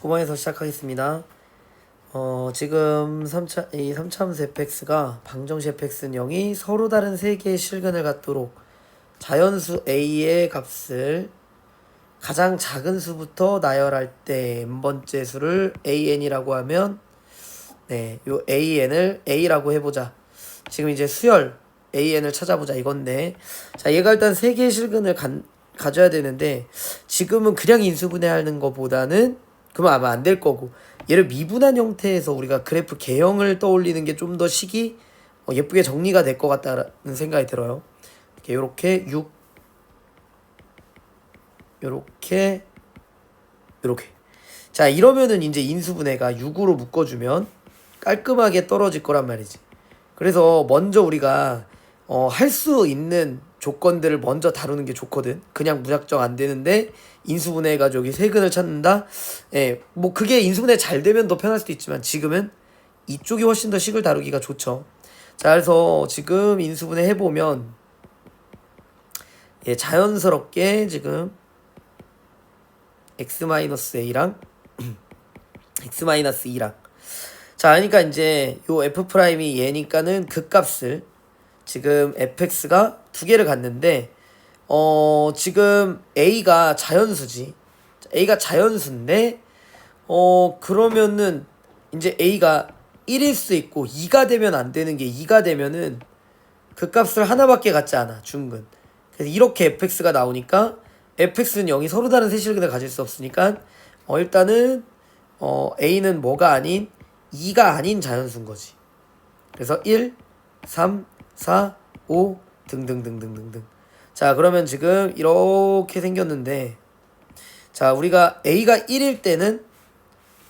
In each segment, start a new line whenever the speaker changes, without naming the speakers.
19번에서 시작하겠습니다. 어, 지금 3차, 이 3차함수 fx가 방정식 fx는 0이 서로 다른 세 개의 실근을 갖도록 자연수 a의 값을 가장 작은 수부터 나열할 때 n번째 수를 an이라고 하면 네, 요 an을 a라고 해보자. 지금 이제 수열 an을 찾아보자 이건데 자 얘가 일단 세 개의 실근을 간, 가져야 되는데 지금은 그냥 인수분해하는 것보다는 그러면 아마 안 될 거고 얘를 미분한 형태에서 우리가 그래프 개형을 떠올리는 게 좀 더 식이 어, 예쁘게 정리가 될 것 같다는 생각이 들어요. 이렇게 요렇게 6 요렇게 요렇게 자 이러면은 이제 인수분해가 6으로 묶어주면 깔끔하게 떨어질 거란 말이지. 그래서 먼저 우리가 어, 할 수 있는 조건들을 먼저 다루는 게 좋거든. 그냥 무작정 안 되는데 인수분해 여기 세근을 찾는다. 예, 뭐 그게 인수분해 잘 되면 더 편할 수도 있지만 지금은 이쪽이 훨씬 더 식을 다루기가 좋죠. 자, 그래서 지금 인수분해 해보면 예, 자연스럽게 지금 x-a랑 x-2랑 자, 그러니까 이제 요 f 프라임이 얘니까는 그 값을 지금 fx가 두 개를 갖는데 어 지금 a가 자연수지. a가 자연수인데 어 그러면은 이제 a가 1일 수 있고 2가 되면 안 되는 게 2가 되면은 그 값을 하나밖에 갖지 않아 중근. 그래서 이렇게 fx가 나오니까 fx는 0이 서로 다른 세실근을 가질 수 없으니까 어 일단은 어 a는 뭐가 아닌 2가 아닌 자연수인 거지. 그래서 1, 3, 4, 5 등등등등등등. 자, 그러면 지금 이렇게 생겼는데 자, 우리가 a가 1일 때는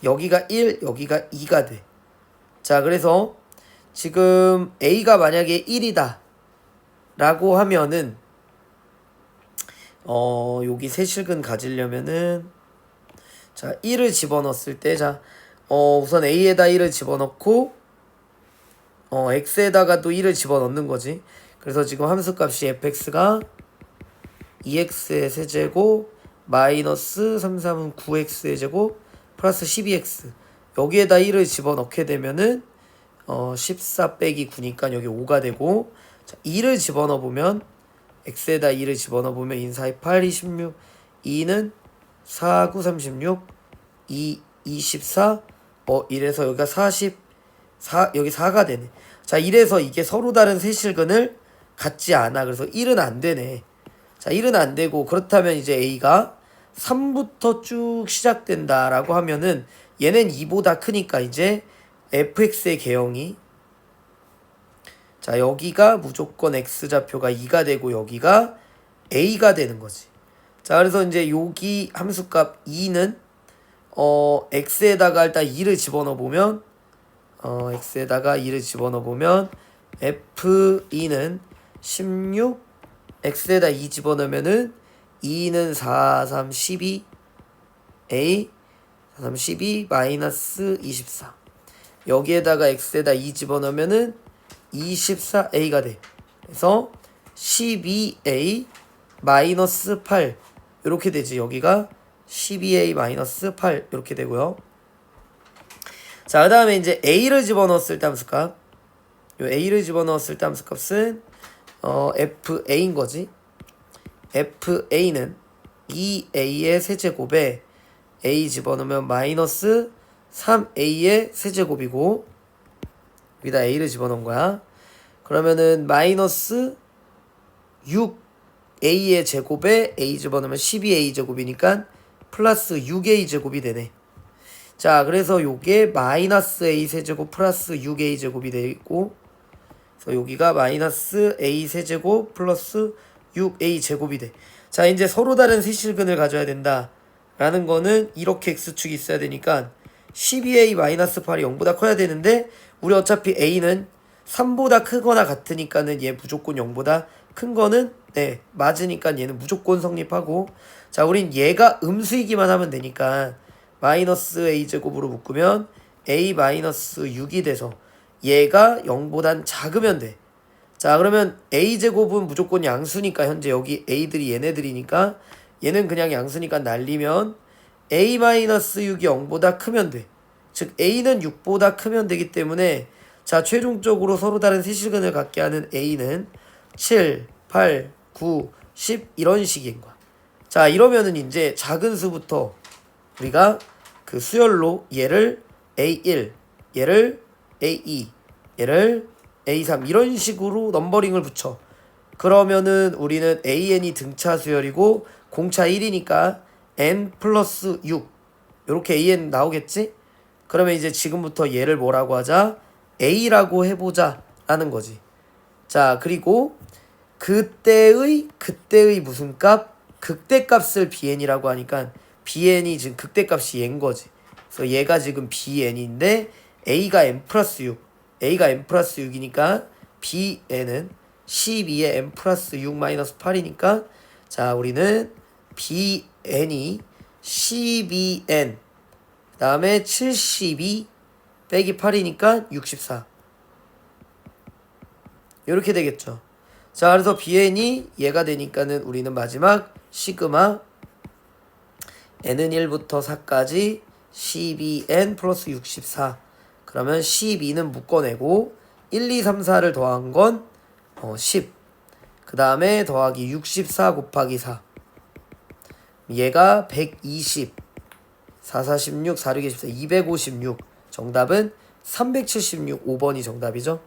여기가 1, 여기가 2가 돼. 자, 그래서 지금 a가 만약에 1이다 라고 하면은 어, 여기 세실근 가지려면은 자, 1을 집어넣었을 때 자, 어, 우선 a에다 1을 집어넣고 어, x에다가 또 1을 집어넣는 거지. 그래서 지금 함수값이 fx가 2x의 세제곱 마이너스 3, 3은 9x의 제곱 플러스 12x 여기에다 1을 집어넣게 되면은 어, 14 빼기 9니까 여기 5가 되고 자, 2를 집어넣어보면 x에다 2를 집어넣어보면 인사이 8, 26 2는 4, 9, 36 2, 24 어, 이래서 여기가 40 4 여기 4가 되네. 자, 이래서 이게 서로 다른 세 실근을 갖지 않아. 그래서 1은 안 되네. 자, 1은 안 되고 그렇다면 이제 A가 3부터 쭉 시작된다라고 하면은 얘는 2보다 크니까 이제 fx의 개형이 자, 여기가 무조건 x좌표가 2가 되고 여기가 a가 되는 거지. 자, 그래서 이제 여기 함수값 2는 어 x에다가 일단 2를 집어넣어 보면 어 x에다가 2를 집어넣어 보면 f2는 16 x에다 2 집어넣으면은 2는 4, 3, 12 a 4, 3, 12 마이너스 24 여기에다가 x에다 2 집어넣으면은 24a가 돼. 그래서 12a 마이너스 8 이렇게 되지. 여기가 12a 마이너스 8 이렇게 되고요 자, 그 다음에 이제 a를 집어넣었을 때 함수값. 요 a를 집어넣었을 때 함수값은 어, fa인 거지. fa는 2a의 세제곱에 a 집어넣으면 마이너스 3a의 세제곱이고 여기다 a를 집어넣은 거야. 그러면은 마이너스 6a의 제곱에 a 집어넣으면 12a 제곱이니까 플러스 6a 제곱이 되네. 자, 그래서 요게 마이너스 a 세제곱 플러스 6a 제곱이 되고 그래서 여기가 마이너스 a 세제곱 플러스 6a 제곱이 돼. 자, 이제 서로 다른 세실근을 가져야 된다. 라는 거는 이렇게 x축이 있어야 되니까 12a 마이너스 8이 0보다 커야 되는데 우리 어차피 a는 3보다 크거나 같으니까는 얘 무조건 0보다 큰 거는 네, 맞으니까 얘는 무조건 성립하고 자, 우린 얘가 음수이기만 하면 되니까 마이너스 a 제곱으로 묶으면 a 마이너스 6이 돼서 얘가 0보단 작으면 돼. 자 그러면 a 제곱은 무조건 양수니까 현재 여기 a들이 얘네들이니까 얘는 그냥 양수니까 날리면 a-6이 0보다 크면 돼. 즉 a는 6보다 크면 되기 때문에 자 최종적으로 서로 다른 세실근을 갖게 하는 a는 7, 8, 9, 10 이런 식인 거야. 자 이러면은 이제 작은 수부터 우리가 그 수열로 얘를 a1, 얘를 a2, 얘를 a3 이런 식으로 넘버링을 붙여. 그러면은 우리는 an이 등차 수열이고 공차 1이니까 n 플러스 6 이렇게 an 나오겠지? 그러면 이제 지금부터 얘를 뭐라고 하자? a라고 해보자 라는 거지. 자 그리고 그때의 그때의 무슨 값? 극대값을 bn이라고 하니까 bn이 지금 극대값이 얘인 거지. 그래서 얘가 지금 bn인데 a가 n 플러스 6 a가 n 플러스 6이니까 bn은 12에 n 플러스 6 마이너스 8이니까 자 우리는 bn이 12n 그 다음에 72 빼기 8이니까 64 이렇게 되겠죠. 자 그래서 bn이 얘가 되니까는 우리는 마지막 시그마 n은 1부터 4까지 12n 플러스 64 그러면 12는 묶어내고 1, 2, 3, 4를 더한 건 어, 10. 그 다음에 더하기 64 곱하기 4. 얘가 120. 4, 4, 16, 4, 6, 24, 256. 정답은 376, 5번이 정답이죠.